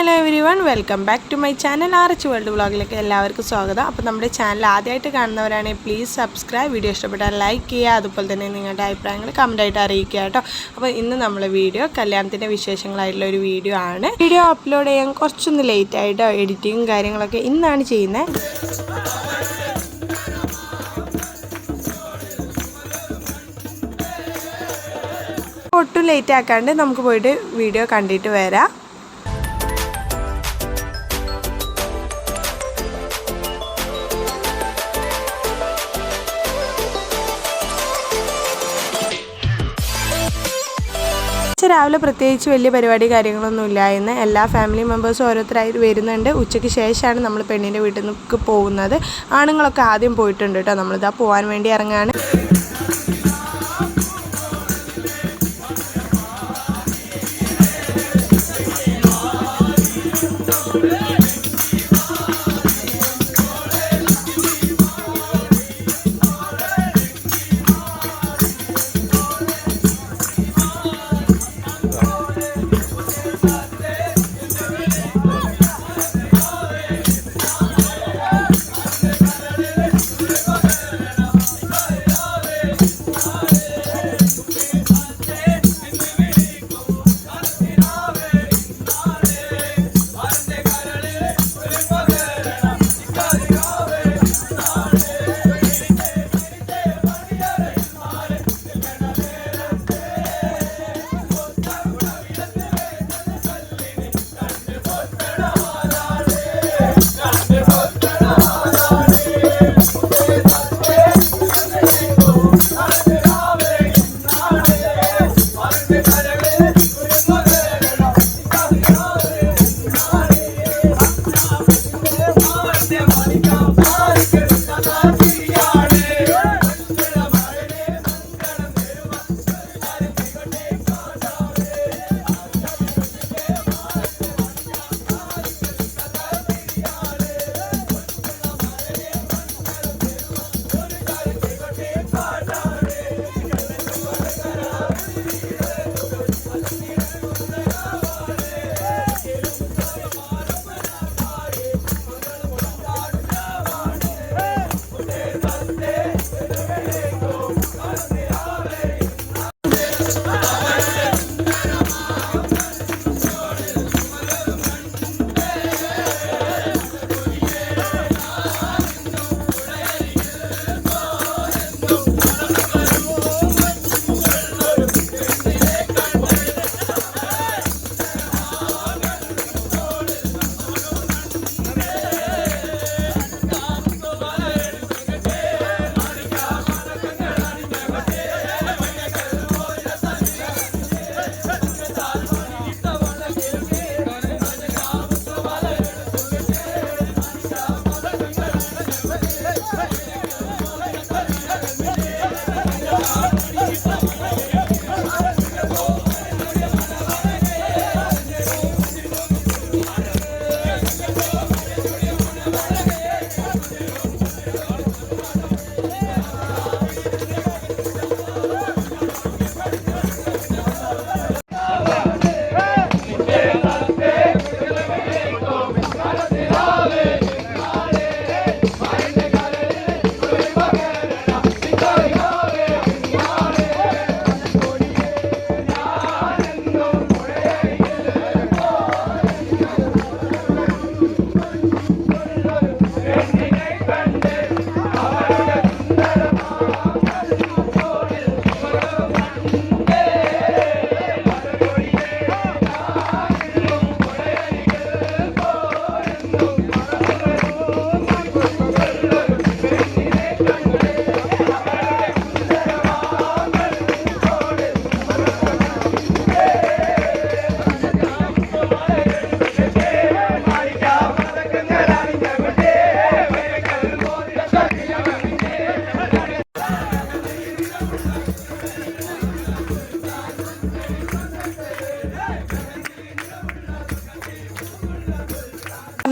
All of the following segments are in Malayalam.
Hello every one welcome back to my channel R H world വ്ളോഗിലേക്ക് എല്ലാവർക്കും സ്വാഗതം. അപ്പോൾ നമ്മുടെ ചാനൽ ആദ്യമായിട്ട് കാണുന്നവരാണെങ്കിൽ പ്ലീസ് സബ്സ്ക്രൈബ് വീഡിയോ ഇഷ്ടപ്പെട്ടാൽ ലൈക്ക് ചെയ്യുക. അതുപോലെ തന്നെ നിങ്ങളുടെ അഭിപ്രായങ്ങൾ കമന്റായിട്ട് അറിയിക്കുക കേട്ടോ. അപ്പോൾ ഇന്ന് നമ്മളെ വീഡിയോ കല്യാണത്തിന്റെ വിശേഷങ്ങളായിട്ടുള്ള ഒരു വീഡിയോ ആണ്. വീഡിയോ അപ്ലോഡ് ചെയ്യാൻ കുറച്ചൊന്ന് ലേറ്റ് ആയിട്ടോ എഡിറ്റിങ്ങും കാര്യങ്ങളൊക്കെ ഇന്നാണ് ചെയ്യുന്നത്. ഒട്ടും ലേറ്റ് ആക്കാണ്ട് നമുക്ക് പോയിട്ട് വീഡിയോ കണ്ടിട്ട് വരാം. ഉച്ച രാവിലെ പ്രത്യേകിച്ച് വലിയ പരിപാടി കാര്യങ്ങളൊന്നും ഇല്ലായിരുന്നു എല്ലാ ഫാമിലി മെമ്പേഴ്സും ഓരോരുത്തരായി വരുന്നുണ്ട്. ഉച്ചയ്ക്ക് ശേഷമാണ് നമ്മൾ പെണ്ണിന്റെ വീട്ടിൽ നിന്ന് പോകുന്നത്. ആണുങ്ങളൊക്കെ ആദ്യം പോയിട്ടുണ്ട് കേട്ടോ. നമ്മളിതാ പോകാൻ വേണ്ടി ഇറങ്ങാണ്.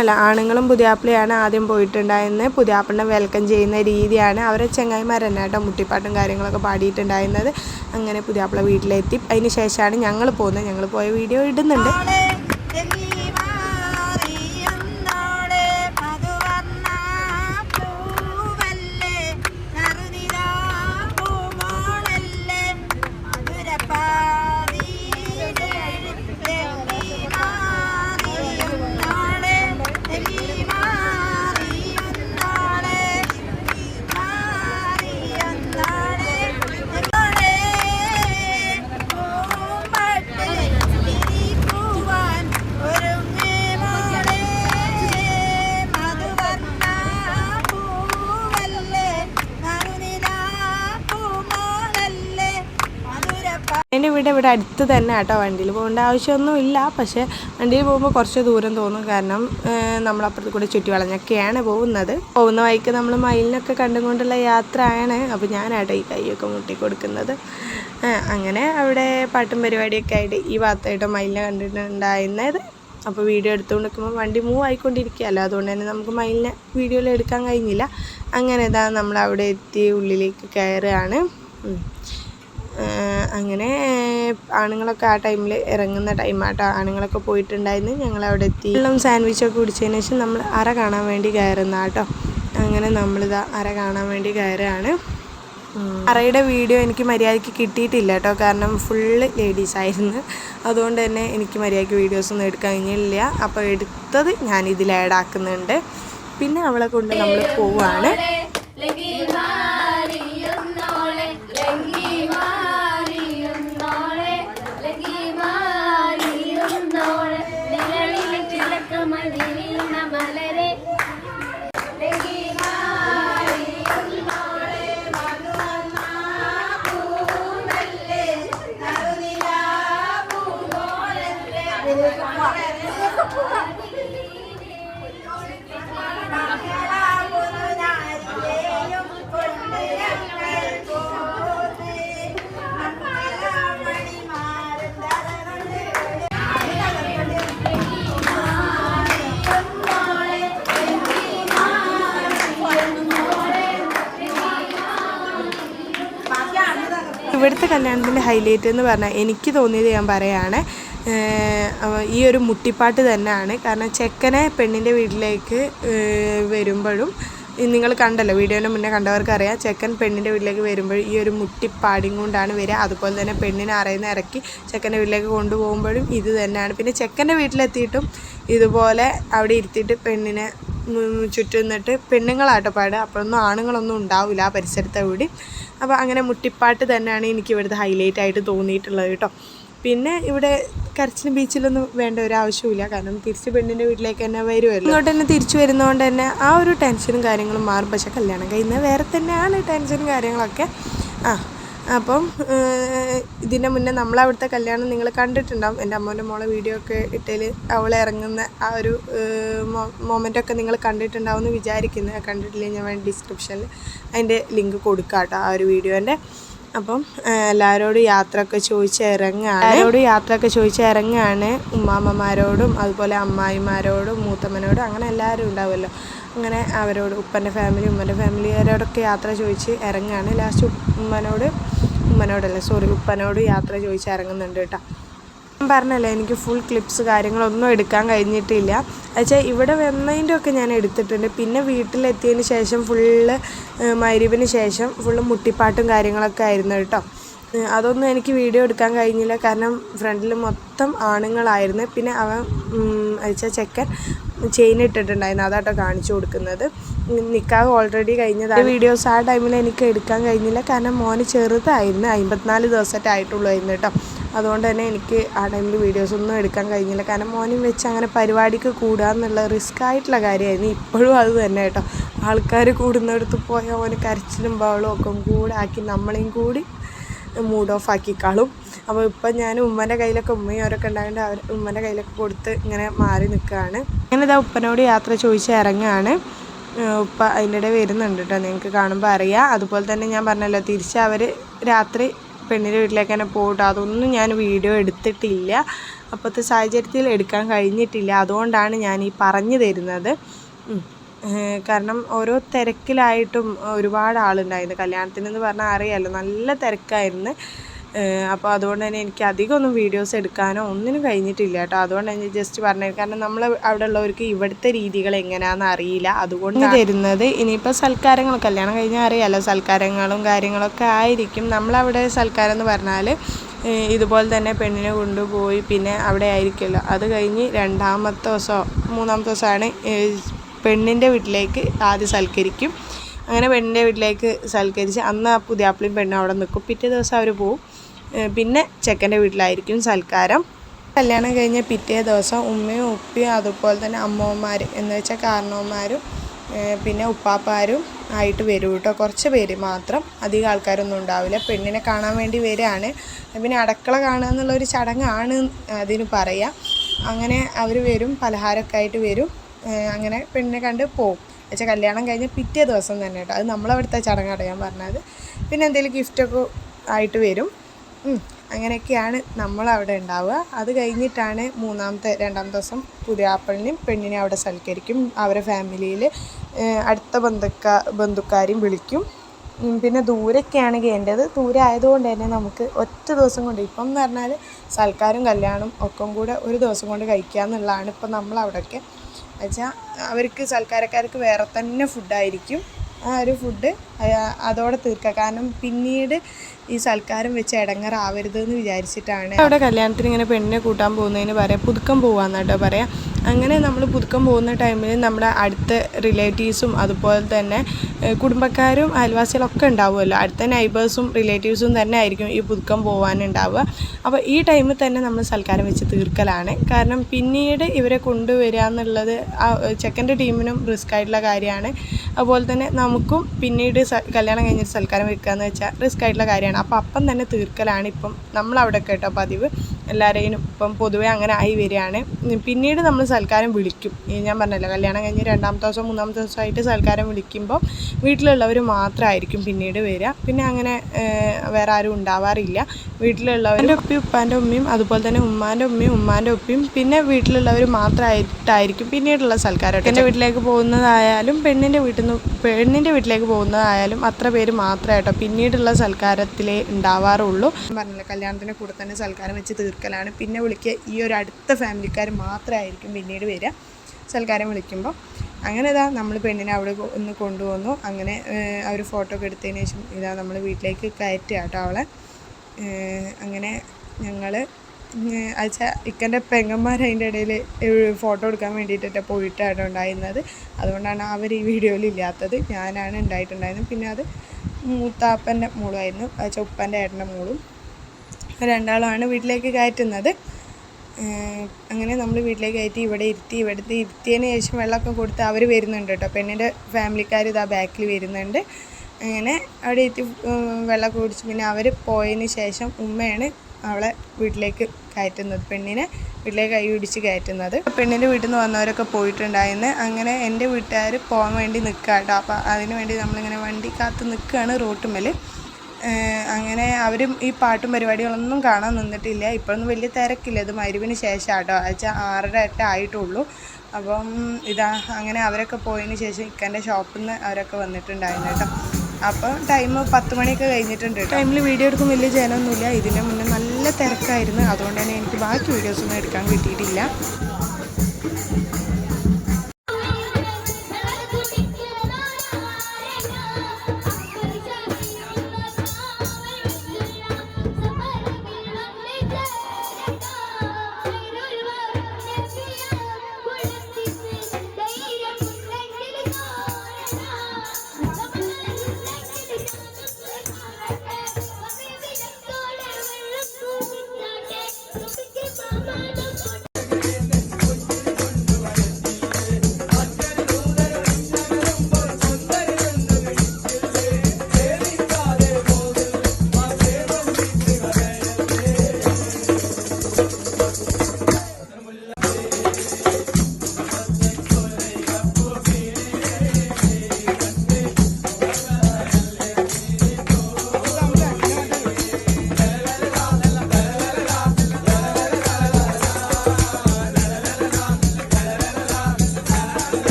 പറഞ്ഞല്ല ആണുങ്ങളും പുതിയാപ്പിളയാണ് ആദ്യം പോയിട്ടുണ്ടായിരുന്നത് പുതിയാപ്പിളിനെ വെൽക്കം ചെയ്യുന്ന രീതിയാണ് അവരെ ചെങ്ങായിമാർ തന്നെ കേട്ടോ മുട്ടിപ്പാട്ടും കാര്യങ്ങളൊക്കെ പാടിയിട്ടുണ്ടായിരുന്നത്. അങ്ങനെ പുതിയാപ്പിള വീട്ടിലെത്തി. അതിന് ശേഷമാണ് ഞങ്ങൾ പോകുന്നത്. ഞങ്ങൾ പോയ വീഡിയോ ഇടുന്നുണ്ട്. അടുത്ത് തന്നെ കേട്ടോ വണ്ടിയിൽ പോകേണ്ട ആവശ്യമൊന്നുമില്ല. പക്ഷേ വണ്ടിയിൽ പോകുമ്പോൾ കുറച്ച് ദൂരം തോന്നും. കാരണം നമ്മളപ്പുറത്ത് കൂടെ ചുറ്റി വളഞ്ഞൊക്കെയാണ് പോകുന്നത്. പോകുന്ന വഴിക്ക് നമ്മൾ മയിലിനൊക്കെ കണ്ടുകൊണ്ടുള്ള യാത്രയാണ്. അപ്പോൾ ഞാനാട്ടോ ഈ കൈയൊക്കെ മുട്ടി കൊടുക്കുന്നത് അങ്ങനെ അവിടെ പാട്ടും പരിപാടിയൊക്കെ ആയിട്ട് ഈ ഭാഗത്തായിട്ട് മയിലിനെ കണ്ടിട്ടുണ്ടായിരുന്നത്. അപ്പോൾ വീഡിയോ എടുത്തുകൊണ്ട് നിൽക്കുമ്പോൾ വണ്ടി മൂവ് ആയിക്കൊണ്ടിരിക്കുകയല്ലോ അതുകൊണ്ട് തന്നെ നമുക്ക് മയിലിനെ വീഡിയോയിൽ എടുക്കാൻ കഴിഞ്ഞില്ല. അങ്ങനെ ഇതാ നമ്മൾ അവിടെ എത്തി ഉള്ളിലേക്ക് കയറുകയാണ്. അങ്ങനെ ആണുങ്ങളൊക്കെ ആ ടൈമിൽ ഇറങ്ങുന്ന ടൈമാട്ടോ. ആണുങ്ങളൊക്കെ പോയിട്ടുണ്ടായിരുന്നു. ഞങ്ങൾ അവിടെ എത്തി. വെള്ളം സാൻഡ്വിച്ചൊക്കെ കുടിച്ചതിന് ശേഷം നമ്മൾ അറ കാണാൻ വേണ്ടി കയറുന്ന കേട്ടോ അങ്ങനെ നമ്മളിതാ അറ കാണാൻ വേണ്ടി കയറുകയാണ്. അറയുടെ വീഡിയോ എനിക്ക് മര്യാദയ്ക്ക് കിട്ടിയിട്ടില്ല കേട്ടോ കാരണം ഫുള്ള് ലേഡീസ് ആയിരുന്നു. അതുകൊണ്ട് തന്നെ എനിക്ക് മര്യാദയ്ക്ക് വീഡിയോസ് ഒന്നും എടുക്കാൻ കഴിഞ്ഞില്ല. അപ്പോൾ എടുത്തത് ഞാൻ ഇതിൽ ആഡ് ആക്കുന്നുണ്ട്. പിന്നെ അവളെ കൊണ്ട് നമ്മൾ പോവുകയാണ് ഇവിടുത്തെ കല്യാണത്തിന്റെ ഹൈലൈറ്റ് എന്ന് പറഞ്ഞാൽ എനിക്ക് തോന്നിയത് ഞാൻ പറയാണ് ഈ ഒരു മുട്ടിപ്പാട്ട് തന്നെയാണ്. കാരണം ചെക്കനെ പെണ്ണിന്റെ വീട്ടിലേക്ക് വരുമ്പോഴും നിങ്ങൾ കണ്ടല്ലോ വീഡിയോന്റെ മുന്നേ കണ്ടവർക്കറിയാം ചെക്കൻ പെണ്ണിന്റെ വീട്ടിലേക്ക് വരുമ്പോൾ ഈ ഒരു മുട്ടിപ്പാടിയും കൊണ്ടാണ് വരിക. അതുപോലെ തന്നെ പെണ്ണിനെ അറിയുന്ന ഇറക്കി ചെക്കന്റെ വീട്ടിലേക്ക് കൊണ്ടുപോകുമ്പോഴും ഇത് തന്നെയാണ്. പിന്നെ ചെക്കന്റെ വീട്ടിലെത്തിയിട്ടും ഇതുപോലെ അവിടെ ഇരുത്തിയിട്ട് പെണ്ണിനെ ചുറ്റും നിന്നിട്ട് പെണ്ണുങ്ങളാട്ടോ പാടുക. അപ്പോഴൊന്നും ആണുങ്ങളൊന്നും ഉണ്ടാവില്ല ആ പരിസരത്തെ കൂടി. അപ്പോൾ അങ്ങനെ മുട്ടിപ്പാട്ട് തന്നെയാണ് എനിക്ക് ഇവിടുത്തെ ഹൈലൈറ്റ് ആയിട്ട് തോന്നിയിട്ടുള്ളത് കേട്ടോ. പിന്നെ ഇവിടെ കരച്ചിന് ബീച്ചിലൊന്നും വേണ്ട ഒരു ആവശ്യമില്ല കാരണം തിരിച്ച് പെണ്ണിന്റെ വീട്ടിലേക്ക് തന്നെ വരുമല്ലോ ഇങ്ങോട്ട് തന്നെ തിരിച്ചു വരുന്നതുകൊണ്ട് തന്നെ ആ ഒരു ടെൻഷനും കാര്യങ്ങളും മാറും. പക്ഷേ കല്യാണം കഴിയുന്ന വേറെ തന്നെയാണ് ടെൻഷനും കാര്യങ്ങളൊക്കെ. ആ അപ്പം ഇതിന്റെ മുന്നേ നമ്മളവിടുത്തെ കല്യാണം നിങ്ങൾ കണ്ടിട്ടുണ്ടാവും. എന്റെ അമ്മേന്റെ മോളെ വീഡിയോ ഒക്കെ ഇട്ടതിൽ അവൾ ഇറങ്ങുന്ന ആ ഒരു മൊമെന്റൊക്കെ നിങ്ങൾ കണ്ടിട്ടുണ്ടാവും എന്ന് വിചാരിക്കുന്നത് കണ്ടിട്ടില്ലെങ്കിൽ ഞാൻ ഡിസ്ക്രിപ്ഷനിൽ അതിന്റെ ലിങ്ക് കൊടുക്കാം കേട്ടോ ആ ഒരു വീഡിയോന്റെ അപ്പം എല്ലാവരോടും യാത്ര ഒക്കെ ചോദിച്ച് ഇറങ്ങുകയാണ് എല്ലാവരോടും യാത്ര ഒക്കെ ചോദിച്ച് ഇറങ്ങുകയാണ് ഉമ്മാമ്മമാരോടും അതുപോലെ അമ്മായിമാരോടും മൂത്തമ്മനോടും അങ്ങനെ എല്ലാവരും ഉണ്ടാവുമല്ലോ. അങ്ങനെ അവരോട് ഉപ്പന്റെ ഫാമിലി ഉമ്മന്റെ ഫാമിലിക്കാരോടൊക്കെ യാത്ര ചോദിച്ച് ഇറങ്ങുകയാണ് ലാസ്റ്റ് ഉമ്മനോട് ഉമ്മനോടല്ല സോറി ഉപ്പനോട് യാത്ര ചോദിച്ച് ഇറങ്ങുന്നുണ്ട് കേട്ടോ. പറഞ്ഞല്ലോ എനിക്ക് ഫുൾ ക്ലിപ്സ് കാര്യങ്ങളൊന്നും എടുക്കാൻ കഴിഞ്ഞിട്ടില്ല. എന്നുവെച്ചാൽ ഇവിടെ വന്നതിന്റെ ഒക്കെ ഞാൻ എടുത്തിട്ടുണ്ട്. പിന്നെ വീട്ടിലെത്തിയതിന് ശേഷം ഫുള്ള് മരുവിന് ശേഷം ഫുള്ള് മുട്ടിപ്പാട്ടും കാര്യങ്ങളൊക്കെ ആയിരുന്നു കേട്ടോ. അതൊന്നും എനിക്ക് വീഡിയോ എടുക്കാൻ കഴിഞ്ഞില്ല. കാരണം ഫ്രണ്ടിൽ മൊത്തം ആണുങ്ങളായിരുന്നു. പിന്നെ അവൻ അയച്ച ചെക്കൻ ചെയിൻ ഇട്ടിട്ടുണ്ടായിരുന്നു. അതാട്ടോ കാണിച്ചു കൊടുക്കുന്നത്. നിക്കാഹ് ഓൾറെഡി കഴിഞ്ഞതാണ്. വീഡിയോസ് ആ ടൈമിൽ എനിക്ക് എടുക്കാൻ കഴിഞ്ഞില്ല. കാരണം മോന് ചെറുതായിരുന്നു. അമ്പത്തിനാല് ആയിരുന്നു കേട്ടോ. അതുകൊണ്ട് തന്നെ എനിക്ക് ആ ടൈമിൽ വീഡിയോസ് ഒന്നും എടുക്കാൻ കഴിഞ്ഞില്ല. കാരണം മോനും വെച്ച് അങ്ങനെ പരിപാടിക്ക് കൂടുക എന്നുള്ള റിസ്ക് ആയിട്ടുള്ള കാര്യമായിരുന്നു. ഇപ്പോഴും അത് തന്നെ കേട്ടോ. ആൾക്കാർ കൂടുന്നിടത്ത് പോയാൽ ഓന് കരച്ചിലും ബഹളവും ഒക്കെ കൂടെ ആക്കി നമ്മളെയും കൂടി മൂഡ് ഓഫ് ആക്കിക്കാളും അപ്പോൾ ഇപ്പം ഞാൻ ഉമ്മന്റെ കയ്യിലൊക്കെ ഉമ്മയും അവരൊക്കെ ഉണ്ടായതുകൊണ്ട് അവർ ഉമ്മന്റെ കയ്യിലൊക്കെ കൊടുത്ത് ഇങ്ങനെ മാറി നിൽക്കുകയാണ്. അങ്ങനെ ഇതാ ഉപ്പനോട് യാത്ര ചോദിച്ച് ഇറങ്ങുകയാണ്. ഉപ്പ അതിന്റെ ഇടയിൽ വരുന്നുണ്ട് കേട്ടോ. നിങ്ങൾക്ക് കാണുമ്പോൾ അറിയാം. അതുപോലെ തന്നെ ഞാൻ പറഞ്ഞല്ലോ തിരിച്ച് അവർ രാത്രി പെണ്ണിന്റെ വീട്ടിലേക്ക് തന്നെ പോകട്ടോ അതൊന്നും ഞാൻ വീഡിയോ എടുത്തിട്ടില്ല. അപ്പോഴത്തെ സാഹചര്യത്തിൽ എടുക്കാൻ കഴിഞ്ഞിട്ടില്ല. അതുകൊണ്ടാണ് ഞാൻ ഈ പറഞ്ഞു തരുന്നത്. കാരണം ഓരോ തിരക്കിലായിട്ടും ഒരുപാട് ആളുണ്ടായിരുന്നു. കല്യാണത്തിനെന്ന് പറഞ്ഞാൽ അറിയാമല്ലോ നല്ല തിരക്കായിരുന്നു. അപ്പോൾ അതുകൊണ്ട് തന്നെ എനിക്ക് അധികം ഒന്നും വീഡിയോസ് എടുക്കാനോ ഒന്നിനും കഴിഞ്ഞിട്ടില്ല കേട്ടോ. അതുകൊണ്ട് തന്നെ ജസ്റ്റ് പറഞ്ഞത് കാരണം നമ്മൾ അവിടെ ഉള്ളവർക്ക് ഇവിടുത്തെ രീതികൾ എങ്ങനെയാണെന്ന് അറിയില്ല. അതുകൊണ്ട് തരുന്നത് ഇനിയിപ്പോൾ സൽക്കാരങ്ങൾ. കല്യാണം കഴിഞ്ഞാൽ അറിയാമല്ലോ സൽക്കാരങ്ങളും കാര്യങ്ങളൊക്കെ ആയിരിക്കും. നമ്മളവിടെ സൽക്കാരം എന്ന് പറഞ്ഞാൽ ഇതുപോലെ തന്നെ പെണ്ണിനെ കൊണ്ടുപോയി പിന്നെ അവിടെ ആയിരിക്കുമല്ലോ. അത് കഴിഞ്ഞ് രണ്ടാമത്തെ ദിവസമോ മൂന്നാമത്തെ ദിവസമാണ് പെണ്ണിന്റെ വീട്ടിലേക്ക് ആദ്യം സൽക്കരിക്കും. അങ്ങനെ പെണ്ണിന്റെ വീട്ടിലേക്ക് സൽക്കരിച്ച് അന്ന് ആ പുതിയാപ്പിളിയും പെണ്ണും അവിടെ നിൽക്കും. പിറ്റേ ദിവസം അവർ പോവും. പിന്നെ ചെക്കന്റെ വീട്ടിലായിരിക്കും സൽക്കാരം. കല്യാണം കഴിഞ്ഞ പിറ്റേ ദിവസം ഉമ്മയും ഉപ്പയും അതുപോലെ തന്നെ അമ്മമാർ എന്ന് വെച്ചാൽ കാരണവന്മാരും പിന്നെ ഉപ്പാപ്പാരും ആയിട്ട് വരും കേട്ടോ. കുറച്ച് പേര് മാത്രം. അധികം ആൾക്കാരൊന്നും ഉണ്ടാവില്ല. പെണ്ണിനെ കാണാൻ വേണ്ടി വരികയാണ്. പിന്നെ അടക്കള കാണുക എന്നുള്ളൊരു ചടങ്ങാണ് അതിന് പറയാം. അങ്ങനെ അവർ വരും പലഹാരമൊക്കെ ആയിട്ട് വരും. അങ്ങനെ പെണ്ണിനെ കണ്ട് പോകും വെച്ചാൽ കല്യാണം കഴിഞ്ഞ് പിറ്റേ ദിവസം തന്നെ കേട്ടോ. അത് നമ്മളവിടുത്തെ ചടങ്ങാട്ടോ ഞാൻ പറഞ്ഞത്. പിന്നെ എന്തെങ്കിലും ഗിഫ്റ്റൊക്കെ ആയിട്ട് വരും. ഉം. നമ്മൾ അവിടെ ഉണ്ടാവുക. അത് കഴിഞ്ഞിട്ടാണ് മൂന്നാമത്തെ രണ്ടാം ദിവസം പുതിയാപ്പളിനെയും പെണ്ണിനെ അവിടെ സൽക്കരിക്കും. അവരെ ഫാമിലിയിൽ അടുത്ത ബന്ധുക്ക ബന്ധുക്കാരെയും വിളിക്കും. പിന്നെ ദൂരൊക്കെയാണ് എന്റേത് ദൂരെ ആയതുകൊണ്ട് തന്നെ നമുക്ക് ഒറ്റ ദിവസം കൊണ്ട് ഇപ്പം എന്ന് പറഞ്ഞാൽ സൽക്കാരം കല്യാണം ഒക്കെ കൂടെ ഒരു ദിവസം കൊണ്ട് കഴിക്കുക എന്നുള്ളതാണ് ഇപ്പം നമ്മൾ അവിടെയൊക്കെ വെച്ചാൽ അവർക്ക് സൽക്കാരക്കാർക്ക് വേറെ തന്നെ ഫുഡായിരിക്കും ആ ഒരു ഫുഡ് അതോടെ തീർക്കുക കാരണം പിന്നീട് ഈ സൽക്കാരം വെച്ച് ഇടങ്ങറാവരുത് എന്ന് വിചാരിച്ചിട്ടാണ്. അവിടെ കല്യാണത്തിന് ഇങ്ങനെ പെണ്ണിനെ കൂട്ടാൻ പോകുന്നതിന് പറയാം പുതുക്കം പോവാന്ന് കേട്ടോ പറയാം. അങ്ങനെ നമ്മൾ പുതുക്കം പോകുന്ന ടൈമിൽ നമ്മുടെ അടുത്ത റിലേറ്റീവ്സും അതുപോലെ തന്നെ കുടുംബക്കാരും അയൽവാസികളൊക്കെ ഉണ്ടാവുമല്ലോ. അടുത്ത നൈബേഴ്സും റിലേറ്റീവ്സും തന്നെ ആയിരിക്കും ഈ പുതുക്കം പോകാനുണ്ടാവുക അപ്പോൾ ഈ ടൈമിൽ തന്നെ നമ്മൾ സൽക്കാരം വെച്ച് തീർക്കലാണ്. കാരണം പിന്നീട് ഇവരെ കൊണ്ടുവരിക എന്നുള്ളത് ചെക്കന്റെ ടീമിനും റിസ്ക് ആയിട്ടുള്ള കാര്യമാണ്. അതുപോലെ തന്നെ നമുക്കും പിന്നീട് കല്യാണം കഴിഞ്ഞിട്ട് സൽക്കാരം വെക്കുക എന്ന് വെച്ചാൽ റിസ്ക് ആയിട്ടുള്ള കാര്യമാണ്. അപ്പോൾ അപ്പം തന്നെ തീർക്കലാണ് ഇപ്പം നമ്മളവിടെ കേട്ടോ പതിവ്. എല്ലാവരെയും ഇപ്പം പൊതുവെ അങ്ങനെ ആയി വരികയാണ്. പിന്നീട് നമ്മൾ സൽക്കാരം വിളിക്കും. ഈ ഞാൻ പറഞ്ഞല്ലോ കല്യാണം കഴിഞ്ഞ് രണ്ടാമത്തെ ദിവസം മൂന്നാമത്തെ ദിവസമായിട്ട് സൽക്കാരം വിളിക്കുമ്പോൾ വീട്ടിലുള്ളവർ മാത്രമായിരിക്കും പിന്നീട് വരിക. പിന്നെ അങ്ങനെ വേറെ ആരും ഉണ്ടാവാറില്ല. വീട്ടിലുള്ളവരുടെ ഉപ്പി ഉപ്പാന്റെ ഉമ്മയും അതുപോലെ തന്നെ ഉമ്മാന്റെ ഉമ്മയും ഉമ്മാന്റെ ഉപ്പയും പിന്നെ വീട്ടിലുള്ളവർ മാത്രമായിട്ടായിരിക്കും പിന്നീടുള്ള സൽക്കാരം എന്റെ വീട്ടിലേക്ക് പോകുന്നതായാലും പെണ്ണിന്റെ വീട്ടിൽ നിന്ന് പെണ്ണിന്റെ വീട്ടിലേക്ക് പോകുന്നതായാലും അത്ര പേര് മാത്രമായിട്ടോ പിന്നീടുള്ള സൽക്കാരത്തിലേ ഉണ്ടാവാറുള്ളൂ. പറഞ്ഞില്ല കല്യാണത്തിന്റെ കൂടെ തന്നെ സൽക്കാരം വെച്ച് തീർക്കലാണ്. പിന്നെ വിളിക്കുക ഈ ഒരു അടുത്ത ഫാമിലിക്കാർ മാത്രമായിരിക്കും പിന്നീട് വരിക. സൽക്കാരം വിളിക്കുമ്പോൾ അങ്ങനെ ഇതാ നമ്മൾ പെണ്ണിനെ അവിടെ ഒന്ന് കൊണ്ടുവന്നു. അങ്ങനെ അവർ ഫോട്ടോ ഒക്കെ എടുത്തതിന് ശേഷം ഇതാ നമ്മൾ വീട്ടിലേക്ക് കയറ്റുക കേട്ടോ അവളെ. അങ്ങനെ ഞങ്ങൾ അയച്ചാൽ ഇക്കന്റെ പെങ്ങന്മാർ അതിന്റെ ഇടയിൽ ഫോട്ടോ എടുക്കാൻ വേണ്ടിയിട്ടൊക്കെ പോയിട്ടാണ് ഉണ്ടായിരുന്നത്. അതുകൊണ്ടാണ് അവർ ഈ വീഡിയോയിൽ ഇല്ലാത്തത്. ഞാനാണ് ഉണ്ടായിട്ടുണ്ടായിരുന്നത്. പിന്നെ അത് മൂത്താപ്പന്റെ മോളുമായിരുന്നു. അയച്ചാൽ ഉപ്പന്റെ ഏട്ടന്റെ മോളും. രണ്ടാളുമാണ് വീട്ടിലേക്ക് കയറ്റുന്നത്. അങ്ങനെ നമ്മൾ വീട്ടിലേക്ക് കയറ്റി ഇവിടെ ഇരുത്തി ഇവിടുത്തെ ഇരുത്തിയതിന് ശേഷം വെള്ളമൊക്കെ കൊടുത്ത് അവർ വരുന്നുണ്ട് കേട്ടോ. പെണ്ണിന്റെ ഫാമിലിക്കാർ ഇതാ ബാക്കിൽ വരുന്നുണ്ട്. അങ്ങനെ അവിടെ എത്തി വെള്ളമൊക്കെ കുടിച്ച് പിന്നെ അവർ പോയതിന് ശേഷം ഉമ്മയാണ് അവളെ വീട്ടിലേക്ക് കയറ്റുന്നത് പെണ്ണിനെ വീട്ടിലേക്ക് കൈ പിടിച്ച് കയറ്റുന്നത്. പെണ്ണിന്റെ വീട്ടിൽ നിന്ന് വന്നവരൊക്കെ പോയിട്ടുണ്ടായിരുന്നു. അങ്ങനെ എന്റെ വീട്ടുകാർ പോകാൻ വേണ്ടി നിൽക്കുക കേട്ടോ അപ്പോൾ അതിന് വേണ്ടി നമ്മളിങ്ങനെ വണ്ടി കാത്ത് നിൽക്കുകയാണ് റോട്ടുമ്മൽ അങ്ങനെ അവരും ഈ പാട്ടും പരിപാടികളൊന്നും കാണാൻ നിന്നിട്ടില്ല. ഇപ്പോഴൊന്നും വലിയ തിരക്കില്ല. ഇത് മരുവിന് ശേഷം കേട്ടോ ആഴ്ച ആറര എട്ട് ആയിട്ടുള്ളൂ. അപ്പം ഇതാ അങ്ങനെ അവരൊക്കെ പോയതിന് ശേഷം ഇക്കന്റെ ഷോപ്പിൽ നിന്ന് അവരൊക്കെ വന്നിട്ടുണ്ടായിരുന്നു കേട്ടോ. അപ്പോൾ ടൈം പത്ത് മണിയൊക്കെ കഴിഞ്ഞിട്ടുണ്ട് ടൈമിൽ വീഡിയോ എടുക്കും വലിയ ജനമൊന്നുമില്ല. ഇതിന്റെ മുന്നേ നല്ല തിരക്കായിരുന്നു. അതുകൊണ്ട് തന്നെ എനിക്ക് ബാക്കി വീഡിയോസൊന്നും എടുക്കാൻ കിട്ടിയിട്ടില്ല.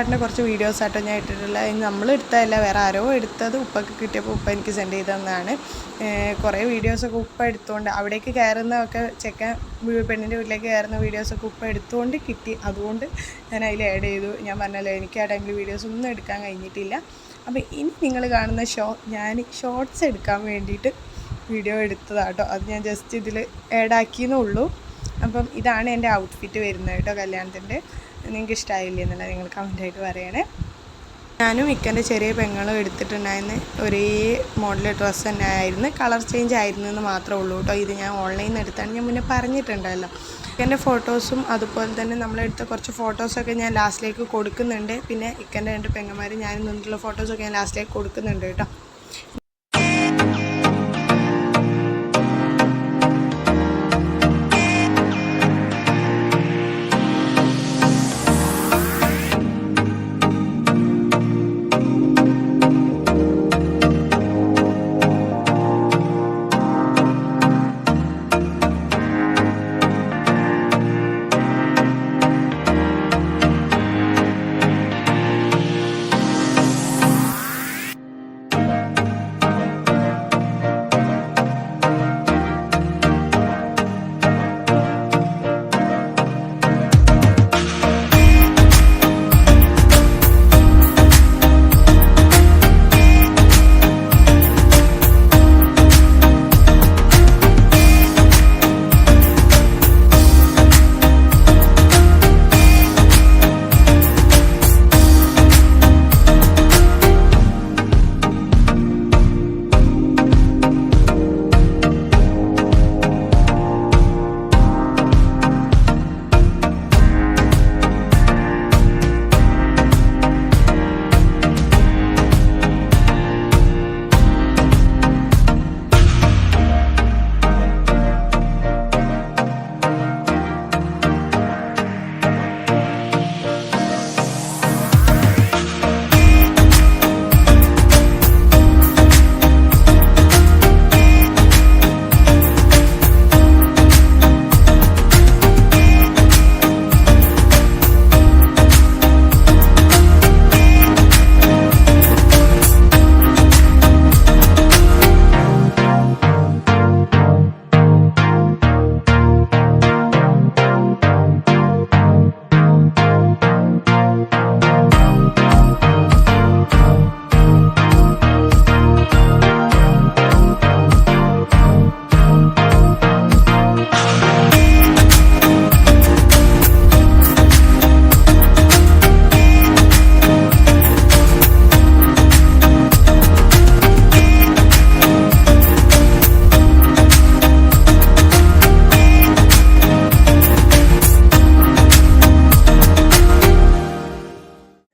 എടുത്ത കുറച്ച് വീഡിയോസ് ആട്ടോ ഞാൻ ഇട്ടിട്ടില്ല ഇത് നമ്മൾ എടുത്തതല്ല വേറെ ആരോ എടുത്തത് ഉപ്പൊക്കെ കിട്ടിയപ്പോൾ ഉപ്പ എനിക്ക് സെൻഡ് ചെയ്ത് തന്നതാണ്. കുറേ വീഡിയോസൊക്കെ ഉപ്പ എടുത്തുകൊണ്ട് അവിടേക്ക് കയറുന്നതൊക്കെ ചെക്കൻ പെണ്ണിന്റെ വീട്ടിലേക്ക് കയറുന്ന വീഡിയോസൊക്കെ ഉപ്പ എടുത്തുകൊണ്ട് കിട്ടി. അതുകൊണ്ട് ഞാൻ അതിൽ ആഡ് ചെയ്തു. ഞാൻ പറഞ്ഞല്ലോ എനിക്ക് ആ ടൈമിൽ വീഡിയോസ് ഒന്നും എടുക്കാൻ കഴിഞ്ഞിട്ടില്ല. അപ്പോൾ ഇനി നിങ്ങൾ കാണുന്ന ഷോ ഞാൻ ഷോർട്സ് എടുക്കാൻ വേണ്ടിയിട്ട് വീഡിയോ എടുത്തതാട്ടോ. അത് ഞാൻ ജസ്റ്റ് ഇതിൽ ആഡ് ആക്കിയെന്നേ അപ്പം ഇതാണ് എന്റെ ഔട്ട്ഫിറ്റ് വരുന്നത് കേട്ടോ കല്യാണത്തിന്റെ. നിങ്ങൾക്ക് ഇഷ്ടമായില്ലേ എന്നുള്ളത് നിങ്ങൾ കമന്റായിട്ട് പറയണേ. ഞാനും ഇക്കന്റെ ചെറിയ പെങ്ങളും എടുത്തിട്ടുണ്ടായിരുന്ന ഒരേ മോഡൽ ഡ്രസ്സ് തന്നെ ആയിരുന്നു കളർ ചേഞ്ച് ആയിരുന്നു എന്ന് മാത്രമേ ഉള്ളൂ കേട്ടോ. ഇത് ഞാൻ ഓൺലൈനിൽ നിന്ന് എടുത്താണ്. ഞാൻ മുന്നേ പറഞ്ഞിട്ടുണ്ടല്ലോ. ഇക്കന്റെ ഫോട്ടോസും അതുപോലെ തന്നെ നമ്മളെടുത്ത കുറച്ച് ഫോട്ടോസൊക്കെ ഞാൻ ലാസ്റ്റിലേക്ക് കൊടുക്കുന്നുണ്ട്. പിന്നെ ഇക്കന്റെ രണ്ട് പെങ്ങന്മാർ ഞാൻ നിന്നിട്ടുള്ള ഫോട്ടോസൊക്കെ ഞാൻ ലാസ്റ്റിലേക്ക് കൊടുക്കുന്നുണ്ട് കേട്ടോ.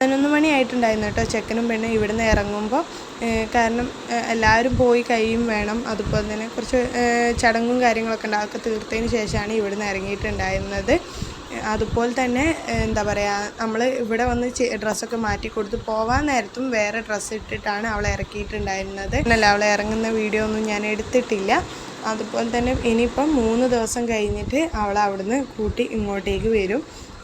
പതിനൊന്ന് മണിയായിട്ടുണ്ടായിരുന്നു കേട്ടോ ചെക്കനും പെണ്ണും ഇവിടുന്ന് ഇറങ്ങുമ്പോൾ. കാരണം എല്ലാവരും പോയി കഴിയും വേണം. അതുപോലെ തന്നെ കുറച്ച് ചടങ്ങും കാര്യങ്ങളൊക്കെ ഉണ്ട് അതൊക്കെ തീർത്തതിന് ശേഷമാണ് ഇവിടുന്ന് ഇറങ്ങിയിട്ടുണ്ടായിരുന്നത്. അതുപോലെ തന്നെ എന്താ പറയുക നമ്മൾ ഇവിടെ വന്ന് ഡ്രസ്സൊക്കെ മാറ്റി കൊടുത്ത് പോവാൻ നേരത്തും വേറെ ഡ്രസ്സ് ഇട്ടിട്ടാണ് അവളെ ഇറക്കിയിട്ടുണ്ടായിരുന്നത്. അല്ല അവളെ ഇറങ്ങുന്ന വീഡിയോ ഒന്നും ഞാൻ എടുത്തിട്ടില്ല. അതുപോലെ തന്നെ ഇനിയിപ്പം മൂന്ന് ദിവസം കഴിഞ്ഞിട്ട് അവളെ അവിടുന്ന് കൂട്ടി ഇങ്ങോട്ടേക്ക് വരും.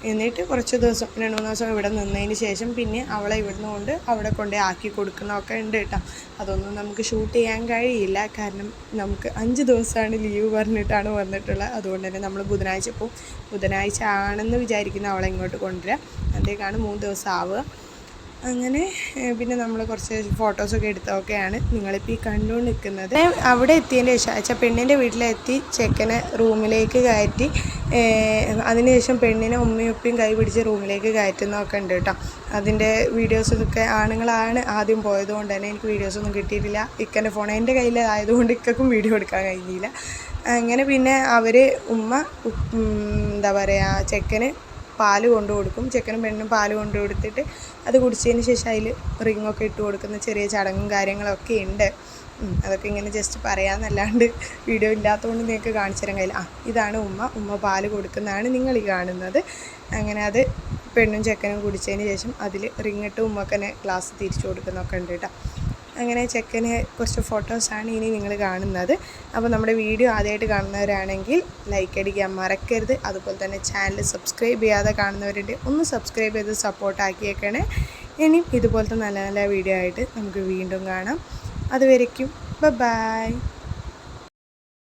എന്നിട്ട് കുറച്ച് ദിവസം രണ്ട് മൂന്ന് ദിവസം ഇവിടെ നിന്നതിന് ശേഷം പിന്നെ അവളെ ഇവിടുന്ന് കൊണ്ട് അവിടെ കൊണ്ട് ആക്കി കൊടുക്കുന്നതൊക്കെ ഉണ്ട് കേട്ടോ. അതൊന്നും നമുക്ക് ഷൂട്ട് ചെയ്യാൻ കഴിയില്ല. കാരണം നമുക്ക് അഞ്ച് ദിവസമാണ് ലീവ് പറഞ്ഞിട്ടാണ് വന്നിട്ടുള്ളത്. അതുകൊണ്ട് തന്നെ നമ്മൾ ബുധനാഴ്ച പോവും. ബുധനാഴ്ച ആണെന്ന് വിചാരിക്കുന്ന അവളെ ഇങ്ങോട്ട് കൊണ്ടുവരാം. അതേക്കാണ് മൂന്ന് ദിവസം ആവുക. അങ്ങനെ പിന്നെ നമ്മൾ കുറച്ച് ഫോട്ടോസൊക്കെ എടുത്തൊക്കെയാണ് നിങ്ങളിപ്പോൾ ഈ കണ്ടുകൊണ്ട് നിൽക്കുന്നത് അവിടെ എത്തിയതിന്റെ ശേഷം അച്ഛാ പെണ്ണിന്റെ വീട്ടിലെത്തി ചെക്കനെ റൂമിലേക്ക് കയറ്റി അതിനുശേഷം പെണ്ണിനെ ഉമ്മയും ഉപ്പയും കൈ പിടിച്ച് റൂമിലേക്ക് കയറ്റുന്നതൊക്കെ ഉണ്ട് കേട്ടോ. അതിന്റെ വീഡിയോസൊക്കെ ആണുങ്ങളാണ് ആദ്യം പോയതുകൊണ്ട് തന്നെ എനിക്ക് വീഡിയോസൊന്നും കിട്ടിയിട്ടില്ല. ഇക്കന്റെ ഫോൺ എന്റെ കയ്യിലായതുകൊണ്ട് ഇക്കും വീഡിയോ എടുക്കാൻ കഴിഞ്ഞില്ല. അങ്ങനെ പിന്നെ അവർ ഉമ്മ എന്താ പറയുക ചെക്കന് പാൽ കൊണ്ടു കൊടുക്കും. ചെക്കനും പെണ്ണും പാൽ കൊണ്ടു കൊടുത്തിട്ട് അത് കുടിച്ചതിന് ശേഷം അതിൽ റിങ്ങൊക്കെ ഇട്ട് കൊടുക്കുന്ന ചെറിയ ചടങ്ങും കാര്യങ്ങളൊക്കെ ഉണ്ട്. അതൊക്കെ ഇങ്ങനെ ജസ്റ്റ് പറയാമെന്നല്ലാണ്ട് വീഡിയോ ഇല്ലാത്തതുകൊണ്ട് നിങ്ങൾക്ക് കാണിച്ചു തരാൻ കഴിയില്ല. ആ ഇതാണ് ഉമ്മ. ഉമ്മ പാൽ കൊടുക്കുന്നതാണ് നിങ്ങൾ ഈ കാണുന്നത്. അങ്ങനെ അത് പെണ്ണും ചെക്കനും കുടിച്ചതിന് ശേഷം അതിൽ റിങ്ങിട്ട് ഉമ്മക്കനെ ഗ്ലാസ് തിരിച്ചു കൊടുക്കുന്നൊക്കെ ഉണ്ട് കേട്ടോ. അങ്ങനെ ചെക്കന് കുറച്ച് ഫോട്ടോസാണ് ഇനി നിങ്ങൾ കാണുന്നത്. അപ്പോൾ നമ്മുടെ വീഡിയോ ആദ്യമായിട്ട് കാണുന്നവരാണെങ്കിൽ ലൈക്ക് അടിക്കാൻ മറക്കരുത്. അതുപോലെ തന്നെ ചാനൽ സബ്സ്ക്രൈബ് ചെയ്യാതെ കാണുന്നവരുണ്ട് ഒന്ന് സബ്സ്ക്രൈബ് ചെയ്ത് സപ്പോർട്ടാക്കിയേക്കണേ ഇനിയും ഇതുപോലത്തെ നല്ല നല്ല വീഡിയോ ആയിട്ട് നമുക്ക് വീണ്ടും കാണാം. അതുവരയ്ക്കും ബൈ